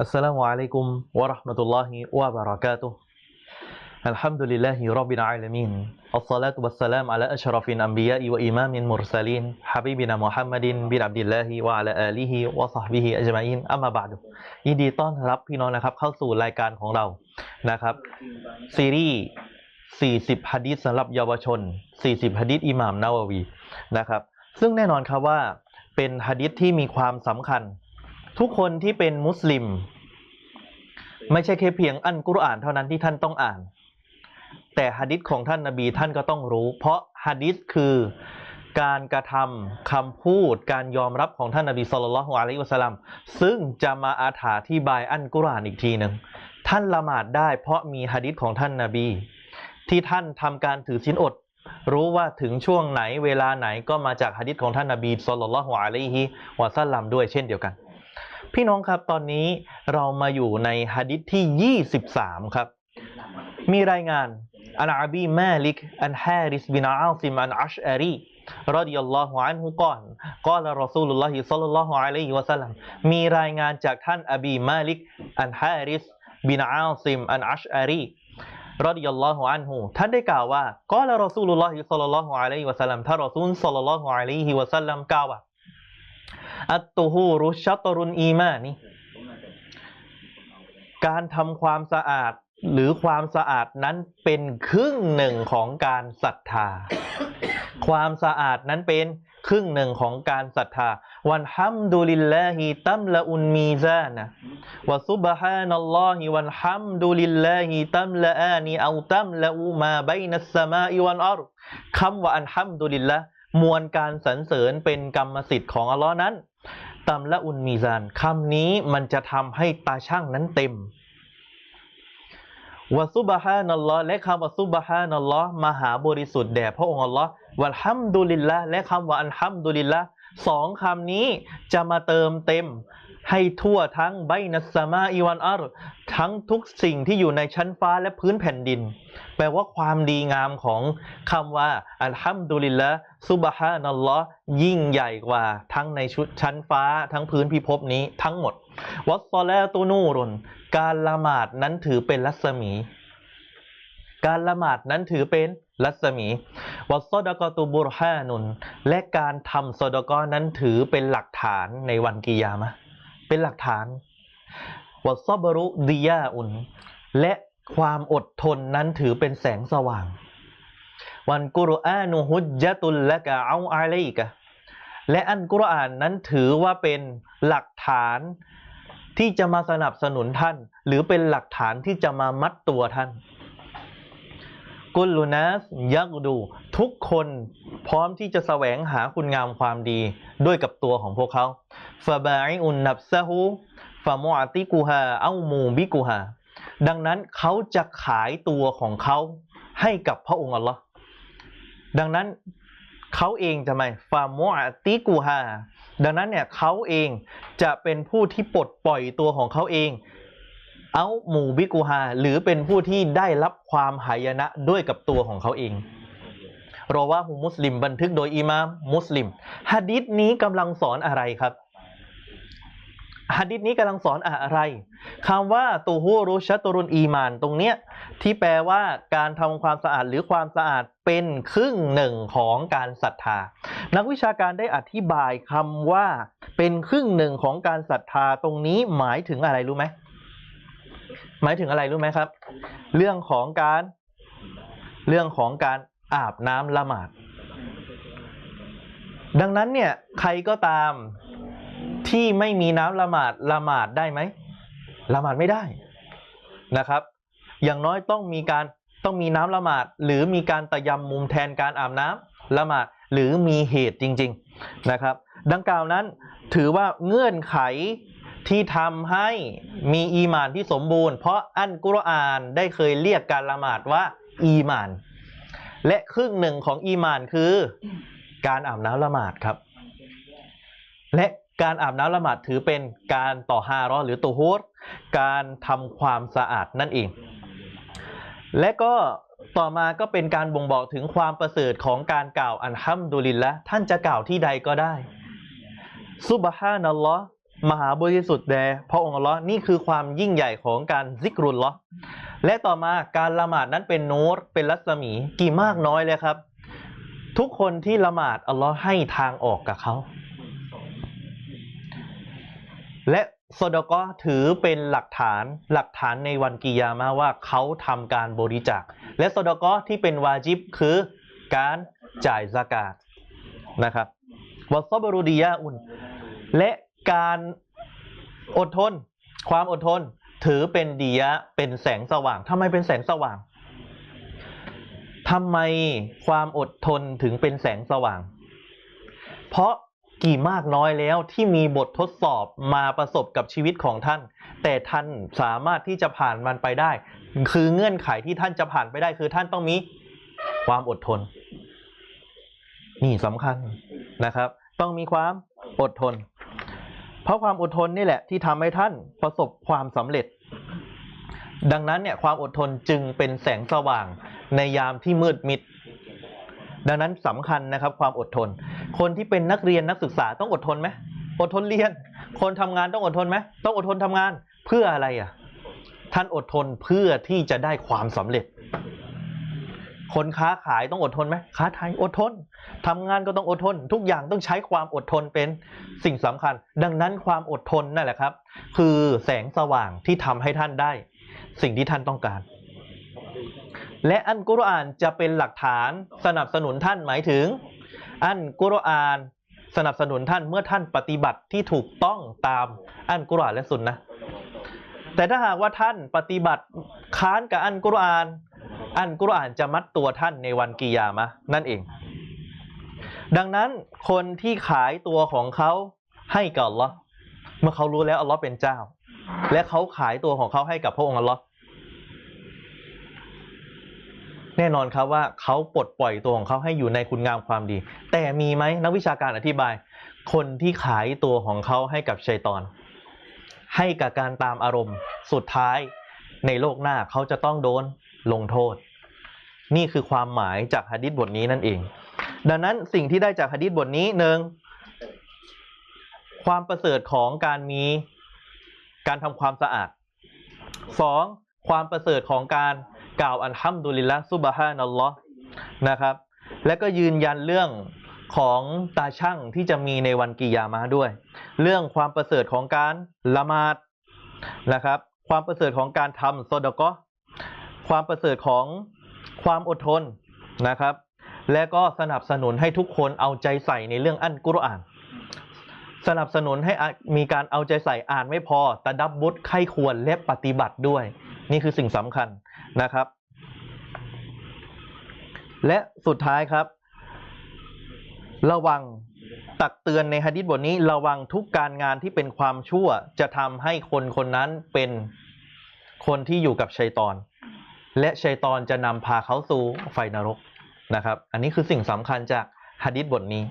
السلام عليكم ورحمة الله وبركاته الحمد لله رب العالمين الصلاة والسلام على أشرف الأنبياء وإمام المرسلين حبيبنا محمد بن عبد الله وعلى آله وصحبه أجمعين أما بعد ยินดีต้อนรับพี่น้องนะครับเข้าสู่รายการของเรานะครับ ซีรีส์ 40ฮะดีษสำหรับเยาวชน 40ฮะดีษอิหม่ามนาวาวีนะครับ ซึ่งแน่นอนครับว่าเป็นฮะดีษที่มีความสำคัญ ทุกคนที่เป็นมุสลิม ไม่ใช่แค่เพียงอันกุรอานเท่านั้นที่ท่านต้องอ่าน แต่ฮะดิษของท่านนาบีท่านก็ต้องรู้ เพราะฮะดิษคือการกระทำคำพูดการยอมรับของท่านนาบีสุลต่านละฮ์อะลัยฮิวะสลัมซึ่งจะมาอาถาที่บายอันกุรอานอีกทีหนึ่งท่านละหมาดได้ เพราะมีฮะดิษของท่านนาบี ที่ท่านทำการถือศีลอด รู้ว่าถึงช่วงไหนเวลาไหนก็มาจากฮะดิษของท่านนาบีสุลต่านละฮ์อะลัยฮิวะสลัมด้วยเช่นเดียวกัน พี่น้องครับตอนนี้เรามาอยู่ในฮะดิษที่ 23 ครับ มีรายงานอันอาบีมาลิกอันฮาริสบินอาซิมอันอัชอารีรดิยัลลอฮุอันฮุก่อนกล่าวรอซูลุลลอฮิซัลลัลลอฮุอะลัยฮิวะสัลลัมมีรายงานจากท่านอบีมาลิกอันฮาริสบินอาซิมอันอัชอารีรดิยัลลอฮุอันฮุท่านได้กล่าวว่ากล่าวรอซูลุลลอฮิซัลลัลลอฮุอะลัยฮิวะสัลลัมท่านรอซูลซัลลัลลอฮุอะลัยฮิวะสัลลัมกล่าวว่า อัตตุฮูรุชัตรุนอีมานีการทำความสะอาดหรือความสะอาดนั้นเป็นครึ่งหนึ่งของการศรัทธา ความสะอาดนั้นเป็นครึ่งหนึ่งของการศรัทธา วันฮัมดุลิลลาฮิตัมละอุนมีซานะวะซุบฮานัลลอฮิวันฮัมดุลิลลาฮิตัมละอานีเอาตัมละอูมาบัยนัสสมาอิวันอัรคำว่าอันฮัมดุลิลละ มวลการสรรเสริญเป็นกรรมสิทธิ์ของอัลลอฮ์นั้นตัมละอุนมีซานคำนี้มันจะทำให้ตาช่างนั้นเต็มวะซุบฮานัลลอฮ์และคำว่าซุบฮานัลลอฮ์มหาบริสุทธิ์แด่พระองค์อัลลอฮ์วัลฮัมดุลิลละและคำว่าอัลฮัมดุลิลละ สองคำนี้จะมาเติมเต็มให้ทั่วทั้งไบนัสมาอีวันอัรทั้งทุกสิ่งที่อยู่ในชั้นฟ้าและพื้นแผ่นดิน แปลว่าความดีงามของคำว่า อัลฮัมดุลิลละซุบฮานัลลอฮ์ยิ่งใหญ่กว่าทั้งในชุดชั้นฟ้าทั้งพื้นพิภพนี้ทั้งหมด วัสซอลตุนูรุน การละหมาดนั้นถือเป็นรัศมี การละหมาดนั้นถือเป็นรัศมี วัสอดกตุบุรฮานุน และการทำซอดกอนั้นถือเป็นหลักฐานในวันกิยามะเป็นหลักฐานวัสอบรุดิยาอุน และความอดทนนั้นถือเป็นแสงสว่าง วันกุรอานุฮุจญะตุลละกะเอาอะลัยกะและอันกุรอานนั้นถือว่าเป็นหลักฐานที่จะมาสนับสนุนท่าน หรือเป็นหลักฐานที่จะมามัดตัวท่าน กุลลุนัสยักดูทุกคนพร้อมที่จะแสวงหาคุณงามความดีด้วยกับตัวของพวกเขาฟาบาอิอุนนับซะฮูฟามูอติกูฮาเอามูบิกูฮาดังนั้นเขาจะขายตัวของเขาให้กับพระองค์อัลลอฮ์ดังนั้นเขาเองจะไหมฟามูอติกูฮาดังนั้นเนี่ยเขาเองจะเป็นผู้ที่ปลดปล่อยตัวของเขาเอง เอาหมู่บิกูฮาหรือเป็นผู้ที่ได้รับความหายนะด้วยกับตัวของเขาเองรอว่าฮุมุสลิมบันทึกโดยอิมามมุสลิมฮะดิษนี้กำลังสอนอะไรครับฮะดิษนี้กำลังสอนอะไรคำว่าตูฮูรุชัตรุนอีมานตรงเนี้ยที่แปลว่าการทำความสะอาดหรือความสะอาดเป็นครึ่งหนึ่งของการศรัทธา นักวิชาการได้อธิบายคำว่าเป็นครึ่งหนึ่งของการศรัทธาตรงนี้หมายถึงอะไรรู้ไหม หมายถึงอะไรรู้ไหมครับ เรื่องของการเรื่องของการอาบน้ำละหมาด ดังนั้นเนี่ยใครก็ตามที่ไม่มีน้ำละหมาดละหมาดได้ไหมละหมาดไม่ได้นะครับ อย่างน้อยต้องมีการต้องมีน้ำละหมาด หรือมีการตะยำมุมแทนการอาบน้ำละหมาดหรือมีเหตุจริง ๆนะครับ ดังกล่าวนั้นถือว่าเงื่อนไข ที่ทำให้มีอีมานที่สมบูรณ์ เพราะอันกุรอานได้เคยเรียกการละหมาดว่า อีมาน และครึ่งหนึ่งของอีมานคือ การอาบน้ำละหมาดครับ และการอาบน้ำละหมาดถือเป็นการต่อฮารอหรือตูฮูดการทำความสะอาดนั่นเอง และก็ต่อมาก็เป็นการบ่งบอกถึงความประเสริฐของการกล่าวอันฮัมดุลิลละท่านจะกล่าวที่ใดก็ได้ซุบฮานัลลอฮ์ มหาบริสุทธิ์แด่พระองค์อัลลอฮ์นี่คือความยิ่งใหญ่ของการซิกรุลลอและต่อมาการละหมาดนั้นเป็นนูรเป็นรัศมีกี่มากน้อยเลยครับ ทุกคนที่ละหมาดอัลลอฮ์ให้ทางออกกับเขา และซอดกอถือเป็นหลักฐานหลักฐานในวันกิยามะห์ว่าเขาทำการบริจาค และซอดกอที่เป็นวาจิบคือการจ่ายซากาตนะครับวะซอบรุดียาอุนและ การอดทน ความอดทน ถือเป็นดียะเป็นแสงสว่างทำไมเป็นแสงสว่างทำไมความอดทนถึงเป็นแสงสว่าง เพราะกี่มากน้อยแล้วที่มีบททดสอบมาประสบกับชีวิตของท่าน แต่ท่านสามารถที่จะผ่านมันไปได้ คือเงื่อนไขที่ท่านจะผ่านไปได้ คือท่านต้องมีความอดทน นี่สำคัญนะครับ ต้องมีความอดทน เพราะความอดทนนี่แหละที่ทำให้ท่านประสบความสำเร็จ ดังนั้นเนี่ยความอดทนจึงเป็นแสงสว่างในยามที่มืดมิด ดังนั้นสำคัญนะครับ ความอดทน คนที่เป็นนักเรียนนักศึกษาต้องอดทนไหมอดทนเรียน คนทำงานต้องอดทนไหมต้องอดทนทำงานเพื่ออะไรอะ ท่านอดทนเพื่อที่จะได้ความสำเร็จ คนค้าขายต้องอดทนไหมค้าขายอดทนทำงานก็ต้องอดทน ทุกอย่างต้องใช้ความอดทนเป็นสิ่งสำคัญ ดังนั้นความอดทนนั่นแหละครับ คือแสงสว่างที่ทำให้ท่านได้ สิ่งที่ท่านต้องการ และอันกุรอานจะเป็นหลักฐานสนับสนุนท่านหมายถึง อันกุรอานสนับสนุนท่านเมื่อท่านปฏิบัติที่ถูกต้องตามอันกุรอานและสุนนะแต่ถ้าหากว่าท่านปฏิบัติค้านกับอันกุรอาน อันกุรอานจะมัดตัวท่านในวันกิยามะนั่นเอง ดังนั้นคนที่ขายตัวของเขาให้กับอัลลอฮ์เมื่อเขารู้แล้วอัลลอฮ์เป็นเจ้า และเขาขายตัวของเขาให้กับพระองค์อัลลอฮ์แน่นอนครับว่าเขาปลดปล่อยตัวของเขาให้อยู่ในคุณงามความดี แต่มีไหมนักวิชาการอธิบาย คนที่ขายตัวของเขาให้กับชัยตอน ให้กับการตามอารมณ์สุดท้ายในโลกหน้าเขาจะต้องโดน ลงโทษ นี่คือความหมายจากหะดิษบทนี้นั่นเอง ดังนั้นสิ่งที่ได้จากหะดิษบทนี้หนึ่งความประเสริฐของการมีการทำความสะอาดสองความประเสริฐของการกล่าวอัลฮัมดุลิลละซุบฮานัลลอฮ์นะครับ และก็ยืนยันเรื่องของตาช่างที่จะมีในวันกิยามะด้วย เรื่องความประเสริฐของการละหมาดนะครับ ความประเสริฐของการทำโซดกอ ความประเสริฐของความอดทนนะครับ และก็สนับสนุนให้ทุกคนเอาใจใส่ในเรื่องอันกุรอาน สนับสนุนให้มีการเอาใจใส่อ่านไม่พอตะดับบุตไข้ควรและปฏิบัติด้วย นี่คือสิ่งสำคัญนะครับ และสุดท้ายครับ ระวังตักเตือนในฮะดิษบทนี้ระวังทุกการงานที่เป็นความชั่วจะทำให้คนคนนั้นเป็นคนที่อยู่กับชัยตอน และชัยตอนจะนำพาเขาสู่ไฟนรกนะครับ อันนี้คือสิ่งสำคัญจากฮะดิษบทนี้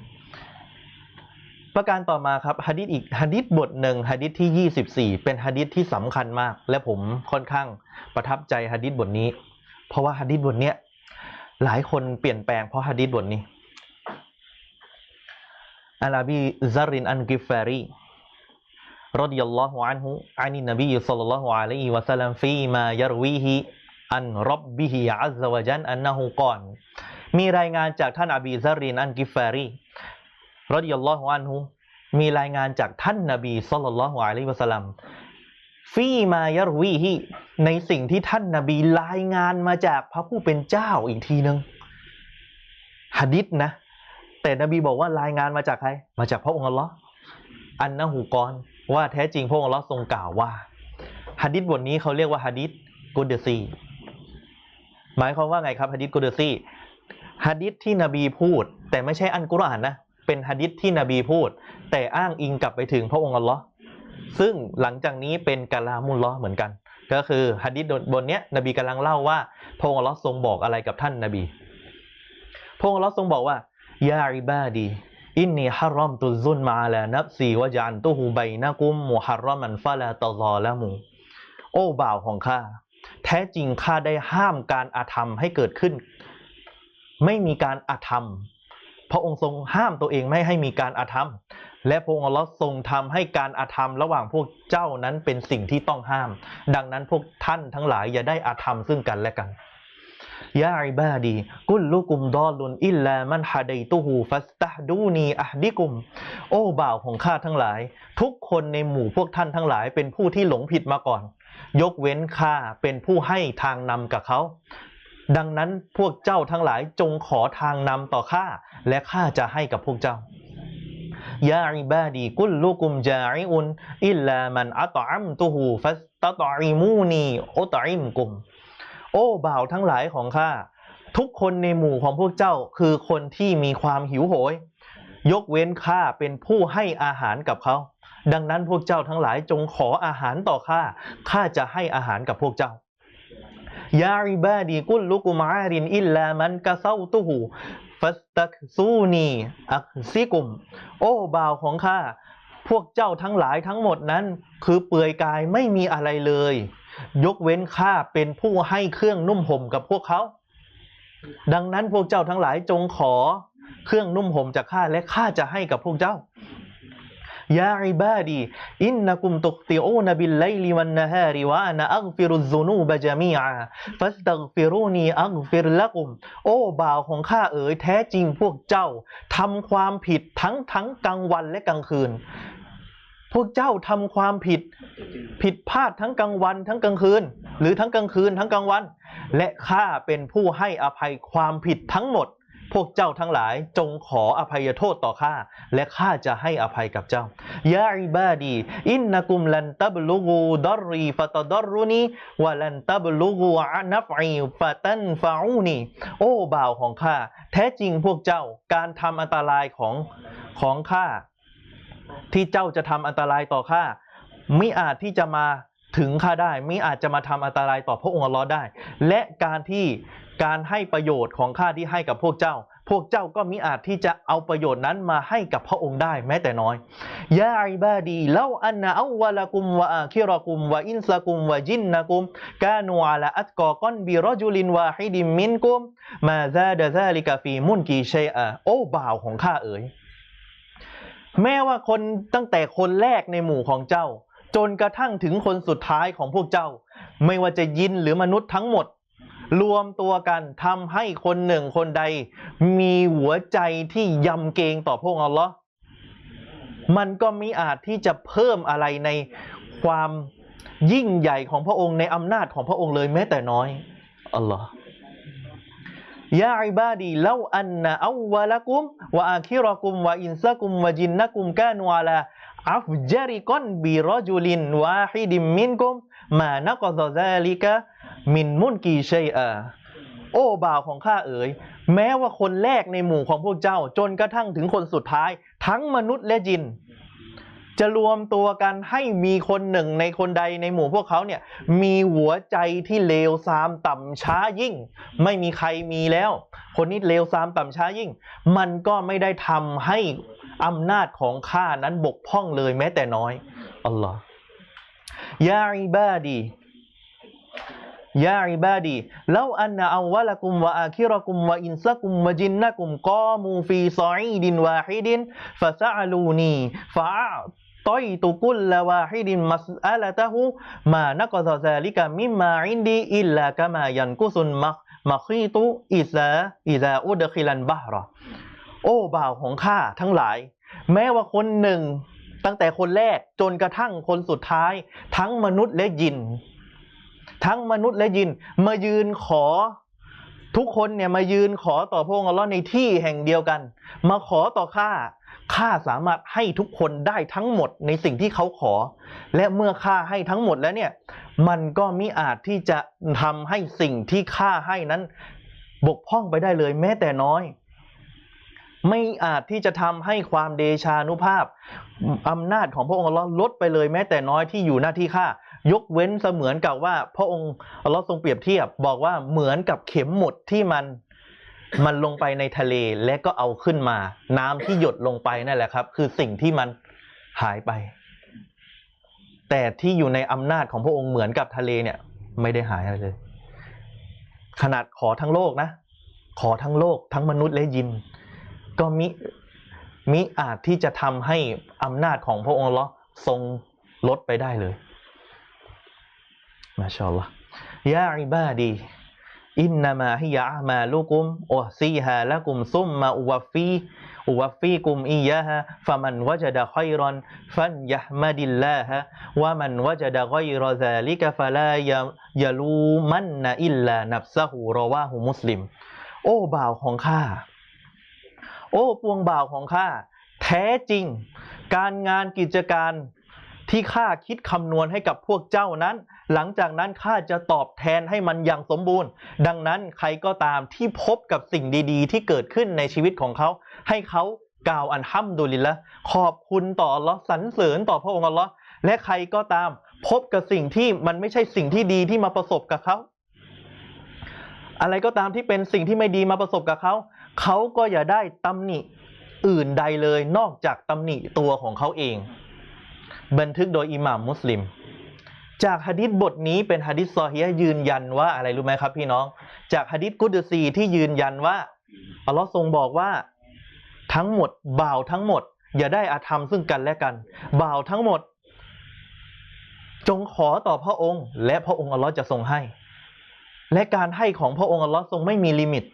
ประการต่อมาครับฮะดิษอีกฮะดิษบทหนึ่งฮะดิษที่ 24 เป็นฮะดิษที่สำคัญมาก และผมค่อนข้างประทับใจฮะดิษบทนี้ เพราะว่าฮะดิษบทเนี้ยหลายคนเปลี่ยนแปลงเพราะฮะดิษบทนี้อันอบีซารินอันกิฟฟารีรดิยัลลอฮุอันฮุอานินบีศ็อลลัลลอฮุอะลัยฮิวะซัลลัมฟีมายรวีฮิ อันรับบิฮิอัซซะวะจันอันนะฮูกอนมีรายงานจากท่านอบีซารินอันกิฟฟารีรดิยัลลอฮุอันฮุมีรายงานจากท่านนบีศ็อลลัลลอฮุอะลัยฮิวะซัลลัมฟีมายรวีฮิในสิ่งที่ท่านนบีรายงานมาจากพระผู้เป็นเจ้าอีกทีหนึ่งหะดิษนะ แต่นบีบอกว่ารายงานมาจากใคร มาจากพระองค์อัลลอฮ์อันนะหูกรว่าแท้จริงพระองค์อัลลอฮ์ทรงกล่าวว่าหะดิษบทนี้เขาเรียกว่าหะดิษกุดซี หมายความว่าไงครับหะดิษกุดซีหะดิษที่นบีพูด แต่ไม่ใช่อันกุรอานนะเป็นหะดิษที่นบีพูด แต่อ้างอิงกลับไปถึงพระองค์อัลลอฮ์ซึ่งหลังจากนี้เป็นกะลามุลลอฮ์เหมือนกัน ก็คือหะดิษบทเนี้ยนบีกำลังเล่าว่าพระองค์อัลลอฮ์ทรงบอกอะไรกับท่านนบีพระองค์อัลลอฮ์ทรงบอกว่ายาอิบาดีอินนีฮารอมตุซุนมาลานับซีวะจันตุฮูไบนะกุมมุฮารรอมันฟะลาตะซอละมูโอ้บ่าวของข้า แท้จริงข้าได้ห้ามการอาธรรมให้เกิดขึ้น ไม่มีการอาธรรม พระองค์ทรงห้ามตัวเองไม่ให้มีการอาธรรม และพระองค์ลทรงทำให้การอาธรรมระหว่างพวกเจ้านั้นเป็นสิ่งที่ต้องห้าม ดังนั้นพวกท่านทั้งหลายอย่าได้อาธรรมซึ่งกันและกันยาอิบาดีกุลลุกุมดอลุนอิลลามันฮะดัยตุฮูฟัสตะดูนีอะฮดิกุม โอ้บ่าวของข้าทั้งหลาย ทุกคนในหมู่พวกท่านทั้งหลายเป็นผู้ที่หลงผิดมาก่อน ยกเว้นข้าเป็นผู้ให้ทางนำกับเขา ดังนั้นพวกเจ้าทั้งหลายจงขอทางนำต่อข้าและข้าจะให้กับพวกเจ้ายาอิบาดีกุลลุกุมจาอิอุนอิลลามันอัตอัมตุฮูฟัสตะตออิมูนีอุตอิมกุม โอ้บ่าวทั้งหลายของข้าทุกคนในหมู่ของพวกเจ้าคือคนที่มีความหิวโหย ยกเว้นข้าเป็นผู้ให้อาหารกับเขา ดังนั้นพวกเจ้าทั้งหลายจงขออาหารต่อข้า ข้าจะให้อาหารกับพวกเจ้ายาอิบาดีกุลลุกุมารินอิลลามันกะเซาตุหูฟัสตักซูนีอักซิกุม โอ้บ่าวของข้า พวกเจ้าทั้งหลายทั้งหมดนั้น คือเปลือยกายไม่มีอะไรเลย ยกเว้นข้าเป็นผู้ให้เครื่องนุ่มห่มกับพวกเขา ดังนั้นพวกเจ้าทั้งหลายจงขอเครื่องนุ่มห่มจากข้าและข้าจะให้กับพวกเจ้า ยาอิบาดีอินนักุมตุกติอูนบิลไลลิวันนะฮาริวะอานะอักฟิรุซซุนูบะจามีอาฟัสตักฟิรูนีอักฟิรละกุม โอ้บ่าวของข้าเอ๋ยแท้จริงพวกเจ้าทำความผิดทั้งทั้งกลางวันและกลางคืน พวกเจ้าทำความผิดผิดพลาดทั้งกลางวันทั้งกลางคืน หรือทั้งกลางคืนทั้งกลางวัน และข้าเป็นผู้ให้อภัยความผิดทั้งหมด พวกเจ้าทั้งหลายจงขออภัยโทษต่อข้าและข้าจะให้อภัยกับเจ้ายาอิบาดีอินนักุมลันตับลุกูดอรีฟะตดอรุนีวะลันตับลุกูอานัฟอีฟะตันฟาอูนีโอ้บ่าวของข้าแท้จริงพวกเจ้าการทำอันตรายของของข้าที่เจ้าจะทำอันตรายต่อข้ามิอาจที่จะมาถึงข้าได้มิอาจจะมาทำอันตรายต่อพระองค์อัลลอฮ์ได้ และการที่ การให้ประโยชน์ของข้าที่ให้กับพวกเจ้า พวกเจ้าก็มิอาจที่จะเอาประโยชน์นั้นมาให้กับพระองค์ได้แม้แต่น้อยยาอิบาดีเล่าอันนะอาวะละกุมวะอาคิรกุมวะอินซะกุมวะจินนะกุมกานูอาลาอัตกอกอนบิรจุลินวาฮิดิมมินกุมมาซาดะซาลิกาฟีมุนกีเชอะโอ้บ่าวของข้าเอ๋ยแม้ว่าคนตั้งแต่คนแรกในหมู่ของเจ้า จนกระทั่งถึงคนสุดท้ายของพวกเจ้า ไม่ว่าจะยินหรือมนุษย์ทั้งหมด รวมตัวกันทำให้คนหนึ่งคนใด มีหัวใจที่ยำเกรงต่อพระองค์อัลลอฮ์มันก็มิอาจที่จะเพิ่มอะไรในความยิ่งใหญ่ของพระองค์ในอำนาจของพระองค์เลยแม้แต่น้อยอัลลอฮ์ยาอิบาดีเล่าอันนะอาวะละกุมวะอาคิรกุมวะอินซะกุมวะจินนะกุมกานูอาลาอัฟจาริกอนบิรจุลินวาฮิดิมมินกุมมานะกอซอซาลิกะ มินมุนกีเชัยอาโอ้บ่าวของข้าเอ๋ยแม้ว่าคนแรกในหมู่ของพวกเจ้า จนกระทั่งถึงคนสุดท้าย ทั้งมนุษย์และจิน จะรวมตัวกันให้มีคนหนึ่งในคนใดในหมู่พวกเขาเนี่ย มีหัวใจที่เลวทรามต่ำช้ายิ่ง ไม่มีใครมีแล้ว คนนี้เลวทรามต่ำช้ายิ่ง มันก็ไม่ได้ทำให้อำนาจของข้านั้นบกพร่องเลยแม้แต่น้อยอัลลอฮ์ยาอิบาดี ยาอิบาดีเล่าอันนะอาวะละกุมวะอาคิรกุมวะอินซะกุมวะจินนะกุมกอมูฟีซออีดินวาฮิดินฟะซะอลูนีฟะต้อยตุกุลละวาฮิดินมัสอะลตะฮูมานักซะซาลิกะมิมมาอินดีอิลลากะมายันกุซุนมักมักฮีตุอิซาอิซาอุดคิลันบะฮ์รอโอ้บ่าวของข้าทั้งหลาย แม้ว่าคนหนึ่งตั้งแต่คนแรกจนกระทั่งคนสุดท้าย ทั้งมนุษย์และยิน ทั้งมนุษย์และยินมายืนขอทุกคนเนี่ยมายืนขอต่อพระองค์อัลลอฮ์ในที่แห่งเดียวกัน มาขอต่อข้าข้าสามารถให้ทุกคนได้ทั้งหมดในสิ่งที่เขาขอ และเมื่อข้าให้ทั้งหมดแล้วเนี่ยมันก็มิอาจที่จะทำให้สิ่งที่ข้าให้นั้น บกพร่องไปได้เลยแม้แต่น้อย ไม่อาจที่จะทำให้ความเดชานุภาพอำนาจของพระองค์ละลดไปเลยแม้แต่น้อยที่อยู่หน้าที่ข้า ยกเว้นเสมือนกับว่า พระองค์อัลลอฮ์ทรงเปรียบเทียบ บอกว่าเหมือนกับเข็มหมุดที่มันมันลงไปในทะเลและก็เอาขึ้นมา น้ำที่หยดลงไปนั่นแหละครับ คือสิ่งที่มันหายไป แต่ที่อยู่ในอำนาจของพระองค์เหมือนกับทะเลเนี่ย ไม่ได้หายอะไรเลย ขนาดขอทั้งโลกนะ ขอทั้งโลก ทั้งมนุษย์และยิน ก็มิมิอาจที่จะทำให้อำนาจของพระองค์ลเลอฮ์ทรงลดไปได้เลย มาชาอัลลอฮ์ยาอิบาดีอินนามาฮิยะอามาลุกุมอุฮซีฮาละกุมซุมมาอุวฟฟีอุวฟฟีกุมอียะฮะฟะมันวจดะขัยรันฟันยะห์มดิลลาฮะวะมันวจดะกัยรซาลิกะฟะลายะยะลูมันนะอิลลานัฟซะฮูรอวาหูมุสลิม โอ้บ่าวของข้า โอ้ปวงบ่าวของข้า แท้จริง การงานกิจการ ที่ข้าคิดคำนวณให้กับพวกเจ้านั้น หลังจากนั้นข้าจะตอบแทนให้มันอย่างสมบูรณ์ ดังนั้นใครก็ตามที่พบกับสิ่งดี ๆ ที่เกิดขึ้นในชีวิตของเขา ให้เขากล่าวอันฮัมดุลิลละขอบคุณต่ออัลลอฮ์สรรเสริญต่อพระองค์อัลลอฮ์และใครก็ตาม พบกับสิ่งที่มันไม่ใช่สิ่งที่ดีที่มาประสบกับเขาอะไรก็ตามที่เป็นสิ่งที่ไม่ดีมาประสบกับเขา เขาก็อย่าได้ตำหนิอื่นใดเลยนอกจากตำหนิตัวของเขาเอง บันทึกโดยอิหม่ามมุสลิม จากหะดิษบทนี้เป็นหะดิษซอฮีฮ์ยืนยันว่าอะไรรู้ไหมครับพี่น้อง จากหะดิษกุดซีที่ยืนยันว่าอัลลอฮ์ทรงบอกว่าทั้งหมดบ่าวทั้งหมด อย่าได้อาธรรมซึ่งกันและกันบ่าวทั้งหมด จงขอต่อพระองค์ และพระองค์อัลลอฮ์จะทรงให้ และการให้ของพระองค์อัลลอฮ์ทรงไม่มีลิมิต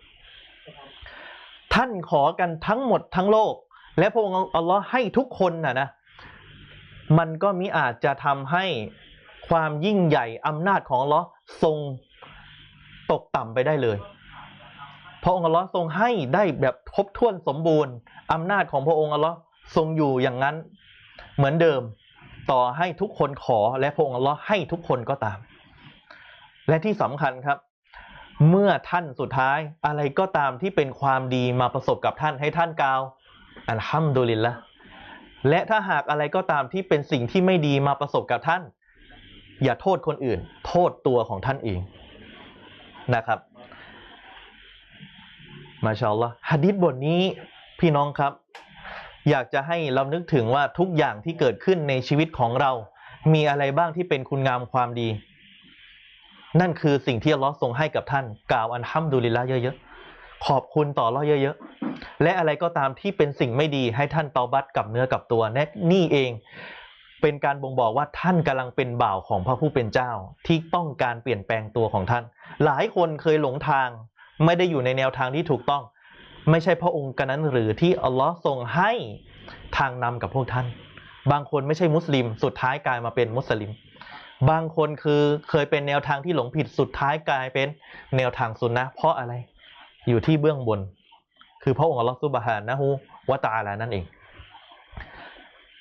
ท่านขอกันทั้งหมดทั้งโลก และพระองค์อัลลอฮ์ให้ทุกคนน่ะนะ มันก็มิอาจจะทำให้ความยิ่งใหญ่อำนาจของอัลลอฮ์ทรงตกต่ำไปได้เลยพระองค์อัลลอฮ์ทรงให้ได้แบบครบถ้วนสมบูรณ์อำนาจของพระองค์อัลลอฮ์ทรงอยู่อย่างนั้นเหมือนเดิม ต่อให้ทุกคนขอและพระองค์อัลลอฮ์ให้ทุกคนก็ตาม และที่สำคัญครับ เมื่อท่านสุดท้ายอะไรก็ตามที่เป็นความดีมาประสบกับท่านให้ท่านกล่าวอัลฮัมดุลิลละ และถ้าหากอะไรก็ตามที่เป็นสิ่งที่ไม่ดีมาประสบกับท่าน อย่าโทษคนอื่น โทษตัวของท่านเองนะครับ มาชาอัลลอฮ์ฮะดิษบทนี้พี่น้องครับ อยากจะให้เรานึกถึงว่าทุกอย่างที่เกิดขึ้นในชีวิตของเรา มีอะไรบ้างที่เป็นคุณงามความดี นั่นคือสิ่งที่อัลลอฮ์ทรงให้กับท่าน กล่าวอันฮัมดุลิลละเยอะๆ ขอบคุณต่ออัลอเยอะๆ และอะไรก็ตามที่เป็นสิ่งไม่ดีให้ท่านเตาบัตกับเนื้อกับตัวแน่นี่เอง เป็นการบ่งบอกว่าท่านกำลังเป็นบ่าวของพระผู้เป็นเจ้า ที่ต้องการเปลี่ยนแปลงตัวของท่าน หลายคนเคยหลงทาง ไม่ได้อยู่ในแนวทางที่ถูกต้อง ไม่ใช่พระองค์กันนั้นหรือที่อัลลอฮ์ทรงให้ทางนำกับพวกท่าน บางคนไม่ใช่มุสลิม สุดท้ายกลายมาเป็นมุสลิมบางคนคือเคยเป็นแนวทางที่หลงผิดสุดท้ายกลายเป็นแนวทางสุนนะเพราะอะไร อยู่ที่เบื้องบน คือพระองค์อัลลอฮฺซุบฮานะฮูวะตาลานั่นเอง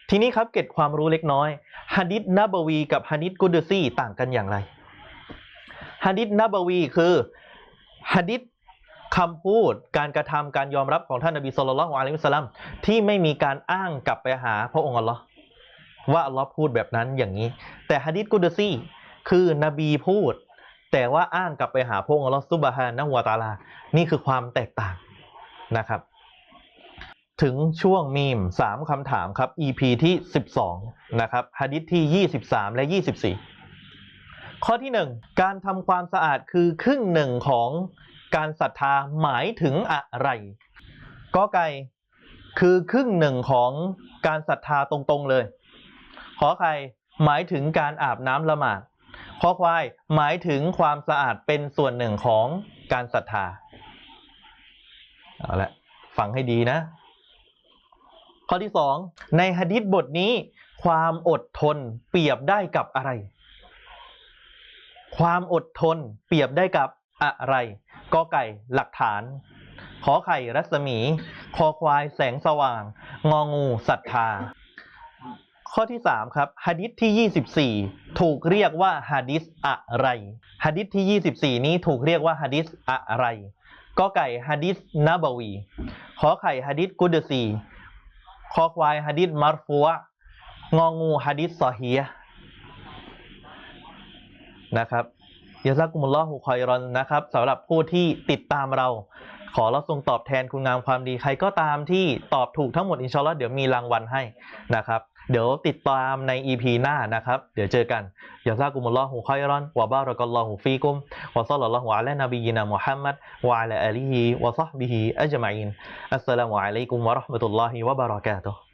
ทีนี้ครับเก็บความรู้เล็กน้อยฮะดิษนบวี กับฮะดิษกุดซีต่างกันอย่างไรฮะดิษนบวีคือฮะดิษคำพูดการกระทำการยอมรับของท่านนบีสุลต่านละฮ์อะลัยฮิวะสัลลัมที่ไม่มีการอ้างกลับไปหาพระองค์อัลลอฮ์ว่าอัลลอฮ์พูดแบบนั้นอย่างนี้ แต่ฮะดิษกุดซีคือนบีพูด แต่ว่าอ้างกลับไปหาพระองค์อัลลอฮ์ซุบฮานะฮูวะตาลา นี่คือความแตกต่างนะครับ ถึงช่วงมีมสามคำถามครับ EP ที่ 12 นะครับฮะดิษที่ 23 และ 24 ข้อที่ 1 การทำความสะอาดคือครึ่งหนึ่งของการศรัทธาหมายถึงอะไรก็ไก่คือครึ่งหนึ่งของการศรัทธาตรงๆเลย ขอไข่หมายถึงการอาบน้ำละหมาด ขอควายหมายถึงความสะอาดเป็นส่วนหนึ่งของการศรัทธาเอาละฟังให้ดีนะ ข้อที่สองในหะดิษบทนี้ ความอดทนเปรียบได้กับอะไร ความอดทนเปรียบได้กับอะไรกอไก่หลักฐาน ขอไข่รัศมี คอควายแสงสว่าง งองูศรัทธา ข้อที่สามครับหะดิษที่ 24 ถูกเรียกว่าหะดิษอะไรหะดิษที่ 24 นี้ถูกเรียกว่าหะดิษอะไรกอไก่หะดิษนบวี ขอไข่หะดิษกุดซีคอควายหะดิษมัรฟัวงองูหะดิษซอฮียนะครับยาซักกุมุลลอฮุคอยรอนนะครับสำหรับผู้ที่ติดตามเรา ขอเราทรงตอบแทนคุณงามความดีใครก็ตามที่ตอบถูกทั้งหมดอินชาอัลลอฮ์เดี๋ยวมีรางวัลให้นะครับ เดี๋ยวติดตามใน EP หน้านะครับ เดี๋ยวเจอกันยาซากุมุลลอฮุคอยรอนวะบารักัลลอฮุฟีกุมวะซัลลัลลอฮุอะลานบียินามุฮัมมัดวะอะลาอาลีฮิวะซอฮบิฮิอัจมัยนอัสสลามุอะลัยกุมวะเราะห์มะตุลลอฮิวะบะเราะกาตุฮ์